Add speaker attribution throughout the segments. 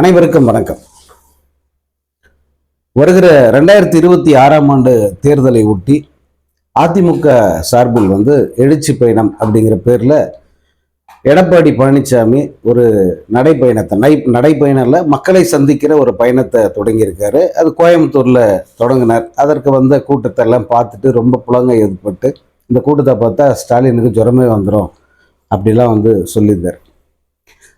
Speaker 1: அனைவருக்கும் வணக்கம். வருகிற ரெண்டாயிரத்தி இருபத்தி ஆறாம் ஆண்டு தேர்தலை ஒட்டி அதிமுக சார்பில் வந்து எழுச்சி பயணம் அப்படிங்கிற பேரில் எடப்பாடி பழனிசாமி ஒரு நடைப்பயணத்தை நடை நடைப்பயணில் மக்களை சந்திக்கிற ஒரு பயணத்தை தொடங்கியிருக்காரு. அது கோயம்புத்தூரில் தொடங்கினார். அதற்கு வந்த கூட்டத்தை எல்லாம் பார்த்துட்டு ரொம்ப புலங்க ஏற்பட்டு இந்த கூட்டத்தை பார்த்தா ஸ்டாலினுக்கு ஜுரமே வந்துடும் அப்படிலாம் வந்து சொல்லியிருந்தார்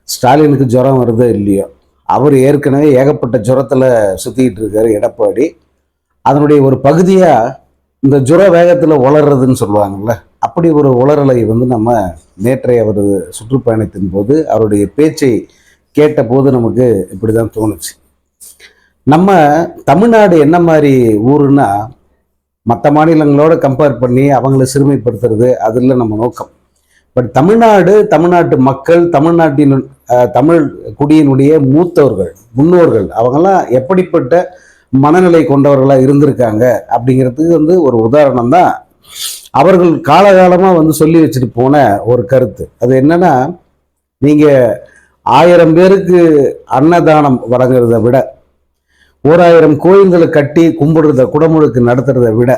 Speaker 1: ஸ்டாலினுக்கு ஜுரம் வருதோ இல்லையோ? அவர் ஏற்கனவே ஏகப்பட்ட ஜுரத்தில் சுற்றிக்கிட்டு இருக்காரு எடப்பாடி. அதனுடைய ஒரு பகுதியாக இந்த ஜுர வேகத்தில் உளர்றதுன்னு சொல்லுவாங்கல்ல அப்படி ஒரு உளறலை வந்து நம்ம நேற்றைய அவர் சுற்றுப்பயணத்தின் போது அவருடைய பேச்சை கேட்ட போது நமக்கு இப்படி தான் தோணுச்சு. நம்ம தமிழ்நாடு என்ன மாதிரி ஊருன்னா மற்ற மாநிலங்களோட கம்பேர் பண்ணி அவங்கள சிறுமைப்படுத்துறது அதில் நம்ம நோக்கம். பட் தமிழ்நாடு தமிழ்நாட்டு மக்கள் தமிழ்நாட்டின் தமிழ் குடியினுடைய மூத்தவர்கள் முன்னோர்கள் அவங்கெல்லாம் எப்படிப்பட்ட மனநிலை கொண்டவர்களாக இருந்திருக்காங்க அப்படிங்கிறதுக்கு வந்து ஒரு உதாரணம் தான் அவர்கள் காலகாலமாக வந்து சொல்லி வச்சுட்டு போன ஒரு கருத்து. அது என்னன்னா நீங்கள் ஆயிரம் பேருக்கு அன்னதானம் வழங்குறத விட ஓராயிரம் கோயில்களை கட்டி கும்பிடுறத குடமுழுக்கு நடத்துறதை விட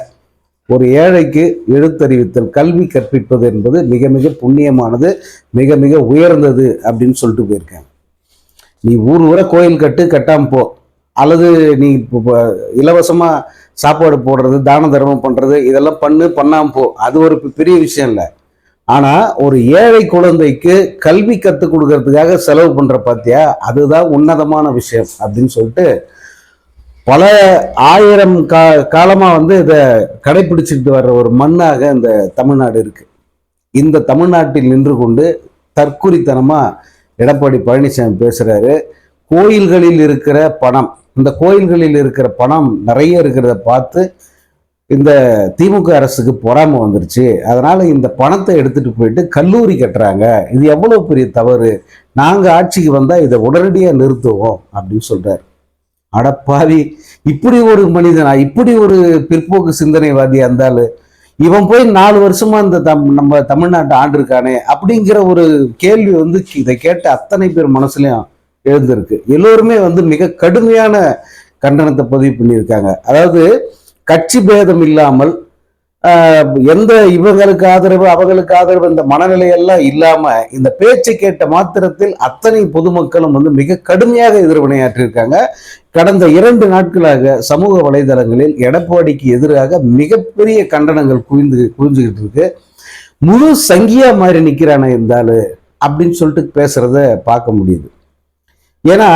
Speaker 1: ஒரு ஏழைக்கு எழுத்தறிவித்தல் கல்வி கற்பிப்பது என்பது மிக மிக புண்ணியமானது மிக மிக உயர்ந்தது அப்படின்னு சொல்லிட்டு போயிருக்கேன் நீ ஊர் ஊரை கோயில் கட்டு கட்டாமல் போ. அல்லது நீ இப்போ இலவசமாக சாப்பாடு போடுறது தான தர்மம் பண்ணுறது இதெல்லாம் பண்ணு பண்ணாமல் போ. அது ஒரு பெரிய விஷயம் இல்லை. ஆனால் ஒரு ஏழை குழந்தைக்கு கல்வி கற்றுக் கொடுக்கறதுக்காக செலவு பண்ணுற பார்த்தியா அதுதான் உன்னதமான விஷயம் அப்படின்னு சொல்லிட்டு பல ஆயிரம் கா காலமாக வந்து இதை கடைபிடிச்சிட்டு வர்ற ஒரு மண்ணாக இந்த தமிழ்நாடு இருக்கு. இந்த தமிழ்நாட்டில் நின்று கொண்டு தற்குறித்தனமாக எடப்பாடி பழனிசாமி பேசுகிறாரு கோயில்களில் இருக்கிற பணம் இந்த கோயில்களில் இருக்கிற பணம் நிறைய இருக்கிறத பார்த்து இந்த திமுக அரசுக்கு பொறாமை வந்துருச்சு. அதனால இந்த பணத்தை எடுத்துட்டு போயிட்டு கல்லூரி கட்டுறாங்க. இது எவ்வளவு பெரிய தவறு? நாங்கள் ஆட்சிக்கு வந்தால் இதை உடனடியாக நிறுத்துவோம் அப்படின்னு சொல்றாரு. அடப்பாவி. இப்படி ஒரு மனிதனா இப்படி ஒரு பிற்போக்கு சிந்தனைவாதி இருந்தாலும் இவன் போய் நாலு வருஷமா இந்த தம் நம்ம தமிழ்நாட்டை ஆண்டிருக்கானே அப்படிங்கிற ஒரு கேள்வி வந்து இதை கேட்ட அத்தனை பேர் மனசுலயும் எழுந்திருக்கு. எல்லோருமே வந்து மிக கடுமையான கண்டனத்தை பதிவு பண்ணியிருக்காங்க. அதாவது கட்சி பேதம் இல்லாமல் எந்த இவங்களுக்கு ஆதரவு அவர்களுக்கு ஆதரவு இந்த மனநிலையெல்லாம் இல்லாம இந்த பேச்சை கேட்ட மாத்திரத்தில் அத்தனை பொதுமக்களும் வந்து மிக கடுமையாக எதிர்வினையாற்றியிருக்காங்க. கடந்த இரண்டு நாட்களாக சமூக வலைதளங்களில் எடப்பாடிக்கு எதிராக மிகப்பெரிய கண்டனங்கள் குவிந்து குவிஞ்சுக்கிட்டு இருக்கு. முழு சங்கியா மாதிரி நிற்கிறான இருந்தாலு அப்படின்னு சொல்லிட்டு பேசுறத பார்க்க முடியுது. ஏன்னா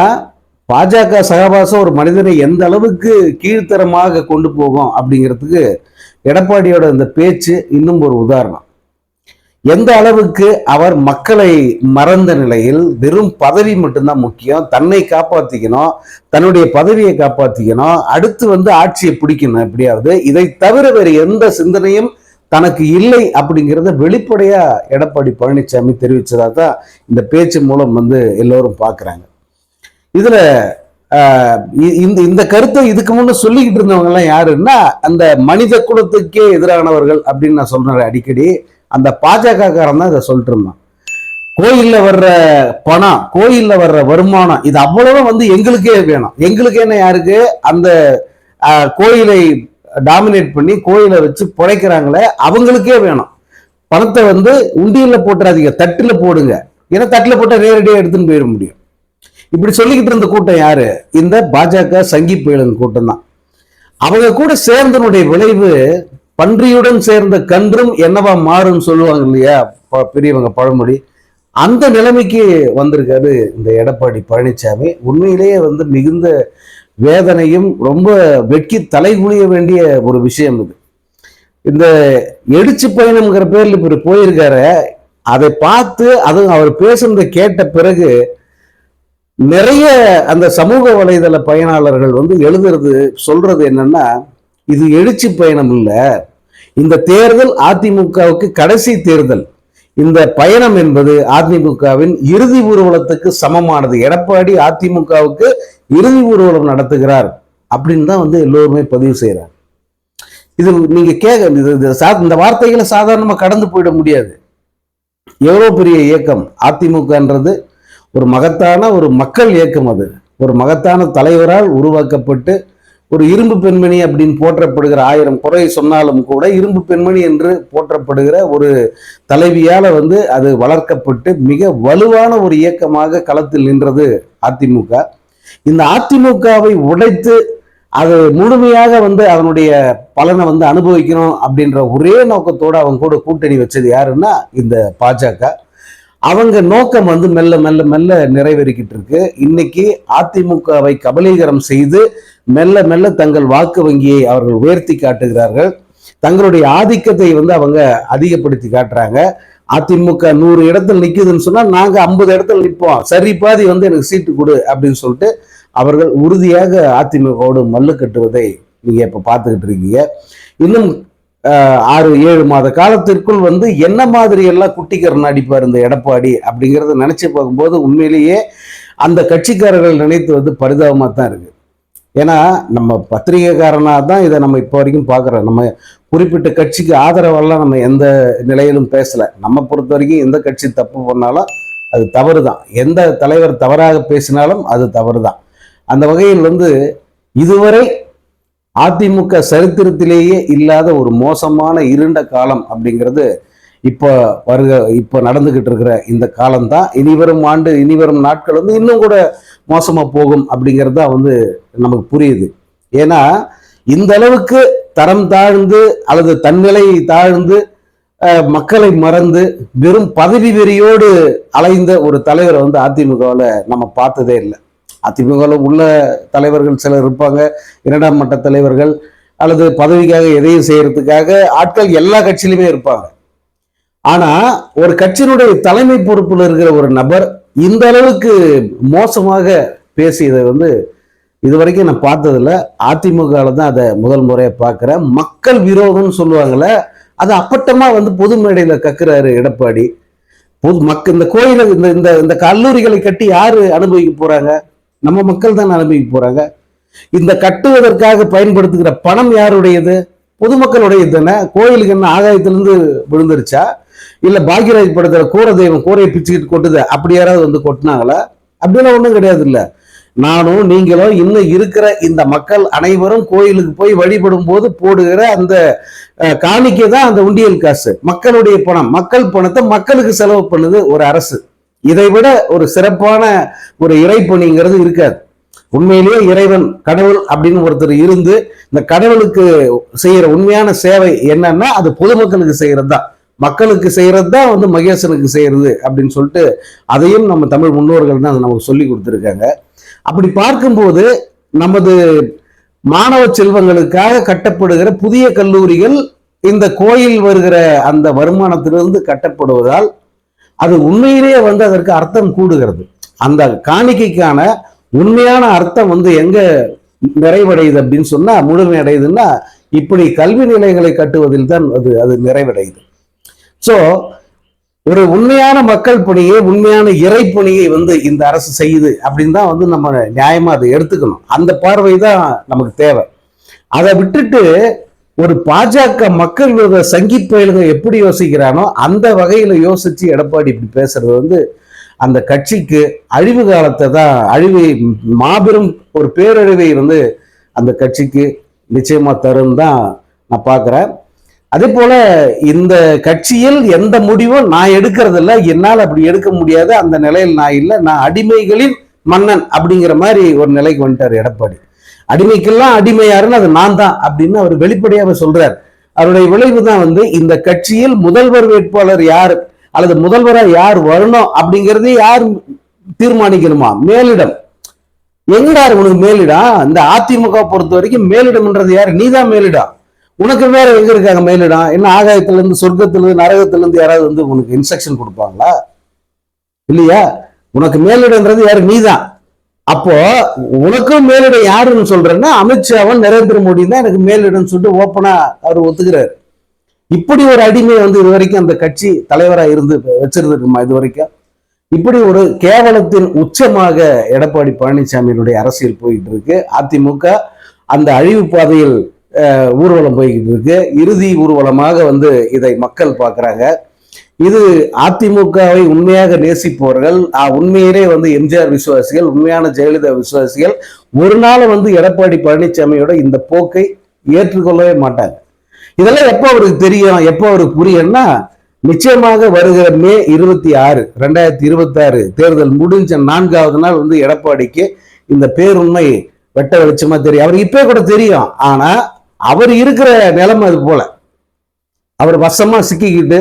Speaker 1: பாஜக சகவாசம் ஒரு மனிதனை எந்த அளவுக்கு கீழ்த்தரமாக கொண்டு போகும் அப்படிங்கிறதுக்கு எடப்பாடியோட இந்த பேச்சு இன்னும் ஒரு உதாரணம். எந்த அளவுக்கு அவர் மக்களை மறந்த நிலையில் வெறும் பதவி மட்டும்தான் முக்கியம் தன்னை காப்பாத்திக்கணும் தன்னுடைய பதவியை காப்பாத்திக்கணும் அடுத்து வந்து ஆட்சியை பிடிக்கணும் எப்படியாவது இதை தவிர வேறு எந்த சிந்தனையும் தனக்கு இல்லை அப்படிங்கிறத வெளிப்படையா எடப்பாடி பழனிசாமி தெரிவிச்சதா தான் இந்த பேச்சு மூலம் வந்து எல்லோரும் பார்க்குறாங்க. இதுல இந்த இந்த கருத்தை இதுக்கு முன்னே சொல்லிக்கிட்டு இருந்தவங்க எல்லாம் யாருன்னா அந்த மனித குலத்துக்கே எதிரானவர்கள் அப்படின்னு நான் சொல்றேன் அடிக்கடி. அந்த பாஜக காரன் தான் இதை சொல்லிட்டு இருந்தான். கோயில்ல வர்ற பணம் கோயில்ல வர்ற வருமானம் இது அவ்வளவு வந்து எங்களுக்கே வேணும். எங்களுக்கு என்ன யாருக்கு? அந்த கோயிலை டாமினேட் பண்ணி கோயிலை வச்சு பிழைக்கிறாங்களே அவங்களுக்கே வேணும். பணத்தை வந்து உண்டியில் போட்டுறாதீங்க தட்டுல போடுங்க. ஏன்னா தட்டுல போட்டா நேரடியாக எடுத்துன்னு போயிட முடியும். இப்படி சொல்லிக்கிட்டு இருந்த கூட்டம் யாரு? இந்த பாஜக சங்கி புயலின் கூட்டம் தான். அவங்க கூட சேர்ந்தனுடைய விளைவு பன்றியுடன் சேர்ந்த கன்றும் என்னவா மாறும் சொல்லுவாங்க இல்லையா? ப- பெரியவங்க பழமொழி. அந்த நிலைமைக்கு வந்திருக்காரு இந்த எடப்பாடி பழனிசாமி உண்மையிலேயே வந்து மிகுந்த வேதனையும் ரொம்ப வெட்கி தலைகுனிய வேண்டிய ஒரு விஷயம் இது. இந்த எழுச்சி பயணம்ங்கிற பேர்ல இப்ப போயிருக்காரு. அதை பார்த்து அது அவர் பேசுனதை கேட்ட பிறகு நிறைய அந்த சமூக வலைதள பயனாளர்கள் வந்து எழுதுறது சொல்றது என்னன்னா இது எழுச்சி பயணம் இல்லை. இந்த தேர்தல் அதிமுகவுக்கு கடைசி தேர்தல். இந்த பயணம் என்பது அதிமுகவின் இறுதி ஊர்வலத்துக்கு சமமானது. எடப்பாடி அதிமுகவுக்கு இறுதி ஊர்வலம் நடத்துகிறார் அப்படின்னு தான் வந்து எல்லோருமே பதிவு செய்கிறார் இது நீங்க கேட்க இது இந்த வார்த்தைகளை சாதாரணமாக கடந்து போயிட முடியாது. எவ்வளோ பெரிய இயக்கம்? அதிமுகன்றது ஒரு மகத்தான ஒரு மக்கள் இயக்கம் அது. ஒரு மகத்தான தலைவரால் உருவாக்கப்பட்டு ஒரு இரும்பு பெண்மணி அப்படின்னு போற்றப்படுகிற ஆயிரம் குறை சொன்னாலும் கூட இரும்பு பெண்மணி என்று போற்றப்படுகிற ஒரு தலைவியால் வந்து அது வளர்க்கப்பட்டு மிக வலுவான ஒரு இயக்கமாக களத்தில் நின்றது அதிமுக. இந்த அதிமுகவை உடைத்து அது முழுமையாக வந்து அதனுடைய பலனை வந்து அனுபவிக்கணும் அப்படின்ற ஒரே நோக்கத்தோடு அவங்க கூட கூட்டணி வச்சது யாருன்னா இந்த பாஜக. அவங்க நோக்கம் வந்து மெல்ல மெல்ல மெல்ல நிறைவேறிக்கிட்டு இருக்கு. இன்னைக்கு அதிமுகவை கபலீகரம் செய்து மெல்ல மெல்ல தங்கள் வாக்கு வங்கியை அவர்கள் உயர்த்தி காட்டுகிறார்கள். தங்களுடைய ஆதிக்கத்தை வந்து அவங்க அதிகப்படுத்தி காட்டுறாங்க. அதிமுக நூறு இடத்துல நிக்குதுன்னு சொன்னா நாங்க ஐம்பது இடத்துல நிற்போம் சரி பாதி வந்து எனக்கு சீட்டு கொடு அப்படின்னு சொல்லிட்டு அவர்கள் உறுதியாக அதிமுகவோடு மல்லு கட்டுவதை நீங்க இப்ப பார்த்துக்கிட்டு இருக்கீங்க. இன்னும் ஆறு ஏழு மாத காலத்திற்குள் வந்து என்ன மாதிரி எல்லாம் குட்டிக்கரன் அடிப்பார் இந்த எடப்பாடி அப்படிங்கிறத நினைச்சு பார்க்கும்போது உண்மையிலேயே அந்த கட்சிக்காரர்கள் நினைத்து வந்து பரிதாபமாக தான் இருக்கு. ஏன்னா நம்ம பத்திரிகைக்காரனாக தான் இதை நம்ம இப்போ வரைக்கும் பார்க்குறோம். நம்ம குறிப்பிட்ட கட்சிக்கு ஆதரவெல்லாம் நம்ம எந்த நிலையிலும் பேசலை. நம்ம பொறுத்த வரைக்கும் எந்த கட்சி தப்பு பண்ணாலும் அது தவறு தான். எந்த தலைவர் தவறாக பேசினாலும் அது தவறு தான். அந்த வகையில் வந்து இதுவரை அதிமுக சரித்திரத்திலேயே இல்லாத ஒரு மோசமான இருண்ட காலம் அப்படிங்கிறது இப்போ வருக இப்போ நடந்துகிட்டு இருக்கிற இந்த காலம்தான். இனி வரும் ஆண்டு இனி வரும் நாட்கள் வந்து இன்னும் கூட மோசமாக போகும் அப்படிங்கிறது தான் வந்து நமக்கு புரியுது. ஏன்னா இந்த அளவுக்கு தரம் தாழ்ந்து அல்லது தன்னிலை தாழ்ந்து மக்களை மறந்து வெறும் பதவி வெறியோடு அலைந்த ஒரு தலைவரை வந்து அதிமுகவில் நம்ம பார்த்ததே இல்லை. அதிமுகவில் உள்ள தலைவர்கள் சிலர் இருப்பாங்க. இரண்டாம் மட்ட தலைவர்கள் அல்லது பதவிக்காக எதையும் செய்யறதுக்காக ஆட்கள் எல்லா கட்சியிலுமே இருப்பாங்க. ஆனா ஒரு கட்சியினுடைய தலைமை பொறுப்பில் இருக்கிற ஒரு நபர் இந்த அளவுக்கு மோசமாக பேசியதை வந்து இதுவரைக்கும் நான் பார்த்ததில்ல. அதிமுகவில் தான் அதை முதல் முறையை பார்க்குறேன். மக்கள் விரோதம்னு சொல்லுவாங்கள்ல அது அப்பட்டமாக வந்து பொது மேடையில் கக்குறாரு எடப்பாடி. பொது மக்கள் இந்த கோயிலை இந்த இந்த இந்த கல்லூரிகளை கட்டி யாரு அனுபவிக்க போறாங்க? நம்ம மக்கள் தான் அனுபவிக்க போறாங்க. இந்த கட்டுவதற்காக பயன்படுத்துகிற பணம் யாருடையது? பொதுமக்களுடையது தானே கோயிலுக்கு என்ன ஆகாயத்திலிருந்து விழுந்துருச்சா? இல்ல பாக்யராஜ் படத்துல கூரை தெய்வம் கூரையை பிச்சுக்கிட்டு கொட்டுது அப்படி யாராவது வந்து கொட்டினாங்களா? அப்படிலாம் ஒண்ணும் கிடையாது இல்ல நானும் நீங்களும் இன்னும் இருக்கிற இந்த மக்கள் அனைவரும் கோயிலுக்கு போய் வழிபடும் போது போடுகிற அந்த காணிக்கை தான் அந்த உண்டியல் காசு. மக்களுடைய பணம். மக்கள் பணத்தை மக்களுக்கு செலவு பண்ணுது ஒரு அரசு. இதை விட ஒரு சிறப்பான ஒரு இறைப்பணிங்கிறது இருக்காது. உண்மையிலேயே இறைவன் கடவுள் அப்படின்னு ஒருத்தர் இருந்து இந்த கடவுளுக்கு செய்யற உண்மையான சேவை என்னன்னா அது பொதுமக்களுக்கு செய்யறது தான் மக்களுக்கு செய்யறது தான் வந்து மகேசனுக்கு செய்யறது அப்படின்னு சொல்லிட்டு அதையும் நம்ம தமிழ் முன்னோர்கள் தான் நமக்கு சொல்லி கொடுத்துருக்காங்க. அப்படி பார்க்கும்போது நமது மாணவ செல்வங்களுக்காக கட்டப்படுகிற புதிய கல்லூரிகள் இந்த கோயில் வருகிற அந்த வருமானத்திலிருந்து கட்டப்படுவதால் அது உண்மையிலேயே வந்து அதற்கு அர்த்தம் கூடுகிறது. அந்த காணிக்கைக்கான உண்மையான அர்த்தம் வந்து எங்க நிறைவடையுது அப்படின்னு சொன்னா முழுமையடையுதுன்னா இப்படி கல்வி நிலையங்களை கட்டுவதில் தான் அது அது நிறைவடையுது. ஸோ ஒரு உண்மையான மக்கள் பணியை உண்மையான இறை பணியை வந்து இந்த அரசு செய்யுது அப்படின்னு தான் வந்து நம்ம நியாயமா அதை எடுத்துக்கணும். அந்த பார்வை தான் நமக்கு தேவை. அதை விட்டுட்டு ஒரு பாஜக மக்கள் விரோத சங்கி பயலுங்க எப்படி யோசிக்கிறானோ அந்த வகையில் யோசிச்சு எடப்பாடி இப்படி பேசுறது வந்து அந்த கட்சிக்கு அழிவு காலத்தை தான் அழிவை மாபெரும் ஒரு பேரழிவை வந்து அந்த கட்சிக்கு நிச்சயமா தரும் தான் நான் பார்க்குறேன். அதே போல இந்த கட்சியில் எந்த முடிவும் நான் எடுக்கிறதில்ல என்னால் அப்படி எடுக்க முடியாது அந்த நிலையில் நான் இல்லை நான் அடிமைகளின் மன்னன் அப்படிங்கிற மாதிரி ஒரு நிலைக்கு வந்துட்டார் எடப்பாடி. அடிமைக்கெல்லாம் அடிமையாருன்னு அது நான் தான் அப்படின்னு அவர் வெளிப்படையாக சொல்றார். அவருடைய விளைவு தான் வந்து இந்த கட்சியில் முதல்வர் வேட்பாளர் யார்? அல்லது முதல்வரா யார் வரணும் அப்படிங்கிறதே யார் தீர்மானிக்கணுமா? மேலிடம். எங்கடா உனக்கு மேலிடம் இந்த அதிமுக பொறுத்த வரைக்கும் மேலிடம்ன்றது யாரு? நீதான் மேலிடம் உனக்கு வேற எங்க இருக்காங்க மேலிடம்? என்ன ஆகாயத்துல இருந்து சொர்க்கத்துல இருந்து நரகத்துல இருந்து யாராவது வந்து உனக்கு இன்ஸ்ட்ரக்ஷன் கொடுப்பாங்களா? இல்லையா? உனக்கு மேலிடம்ன்றது யாரு? நீதான். அப்போ உனக்கும் மேலிடம் யாருன்னு சொல்றேன்னா அமித்ஷாவும் நரேந்திர மோடி தான் எனக்கு மேலிடம்னு சொல்லிட்டு ஓப்பனா அவர் ஒத்துக்கிறாரு. இப்படி ஒரு அடிமை வந்து இது வரைக்கும் அந்த கட்சி தலைவராக இருந்து வச்சிருந்துருக்குமா இது வரைக்கும். இப்படி ஒரு கேவலத்தின் உச்சமாக எடப்பாடி பழனிசாமியினுடைய அரசியல் போயிட்டு இருக்கு. அதிமுக அந்த அழிவு பாதையில் ஊர்வலம் போய்கிட்டு இருக்கு. இறுதி ஊர்வலமாக வந்து இதை மக்கள் பார்க்குறாங்க. இது அதிமுகவை உண்மையாக நேசிப்பவர்கள் உண்மையிலே வந்து எம்ஜிஆர் விசுவாசிகள் உண்மையான ஜெயலலிதா விசுவாசிகள் ஒரு நாள் வந்து எடப்பாடி பழனிசாமியோட இந்த போக்கை ஏற்றுக்கொள்ளவே மாட்டாங்க. இதெல்லாம் எப்போ அவருக்கு தெரியும் எப்போ அவருக்கு புரியும்னா நிச்சயமாக வருகிற மே இருபத்தி ஆறு ரெண்டாயிரத்தி இருபத்தி ஆறு தேர்தல் முடிஞ்ச நான்காவது நாள் வந்து எடப்பாடிக்கு இந்த பேருண்மை வெட்ட வெளிச்சமா தெரியும். அவருக்கு இப்பே கூட தெரியும் ஆனா அவர் இருக்கிற நிலைமை அது போல. அவர் வசமா சிக்கிக்கிட்டு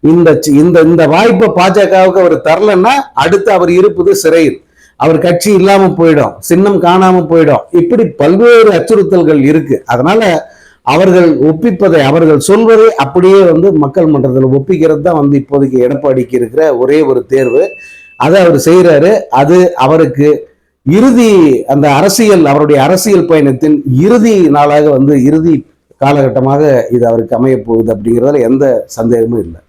Speaker 1: இந்த சி- இந்த இந்த வாய்ப்பை பாஜகவுக்கு அவர் தரலன்னா அடுத்து அவர் இருப்பது சிறையில். அவர் கட்சி இல்லாம போயிடும் சின்னம் காணாம போயிடும். இப்படி பல்வேறு அச்சுறுத்தல்கள் இருக்கு. அதனால அவர்கள் ஒப்பிப்பதை அவர்கள் சொல்வதை அப்படியே வந்து மக்கள் மன்றத்தில் ஒப்பிக்கிறது தான் வந்து இப்போதைக்கு எடப்பாடிக்கு இருக்கிற ஒரே ஒரு தேர்வு. அதை அவர் செய்கிறாரு அது அவருக்கு இறுதி அந்த அரசியல் அவருடைய அரசியல் பயணத்தின் இறுதி நாளாக வந்து இறுதி காலகட்டமாக இது அவருக்கு அமைய போகுது அப்படிங்கிறதுல எந்த சந்தேகமும் இல்லை.